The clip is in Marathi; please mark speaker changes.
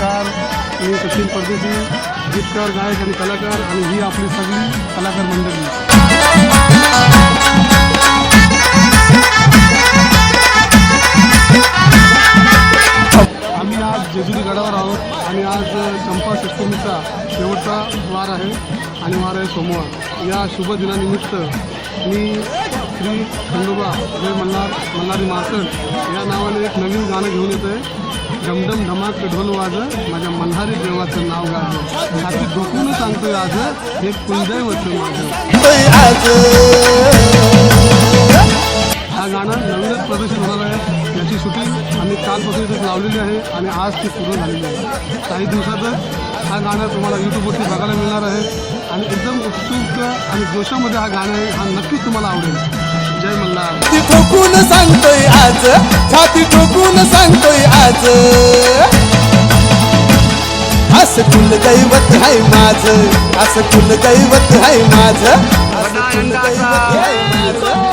Speaker 1: परदेशी गीतकार गायक आणि कलाकार आणि ही आपली सगळी कलाकार मंडळी. आम्ही आज जेजुरी गडावर आहोत आणि आज चंपा सप्तमीचा शेवटचा वार आहे आणि वार आहे सोमवार. या शुभ दिनानिमित्त मी श्री खंडोबा जय मल्हार मल्हारी मार्कड या नावाने एक नवीन गाणं घेऊन येतो आहे डमडम धमाक ढोल वाज माझ्या मल्हारी देवाचं नाव गाज. हाती डोकून सांगतोय आज हे कुलदैवत माझं. हा गाणं नवीनच प्रदर्शन होणार आहे. याची शूटिंग आम्ही कालपासून इथे लावलेली आहे आणि आज ती पूर्ण झालेली आहे. काही दिवसातच हा गाणं तुम्हाला यूट्यूबवरती बघायला मिळणार आहे. आणि एकदम उत्सुक आणि जोशामध्ये हा गाणं आहे हा नक्कीच तुम्हाला आवडेल.
Speaker 2: ती ठोकून सांगतोय आज. छाती ठोकून सांगतोय आज. असं कुलदैवत आहे माझ. असं कुलदैवत आहे माझ. असं कुलदैवत आहे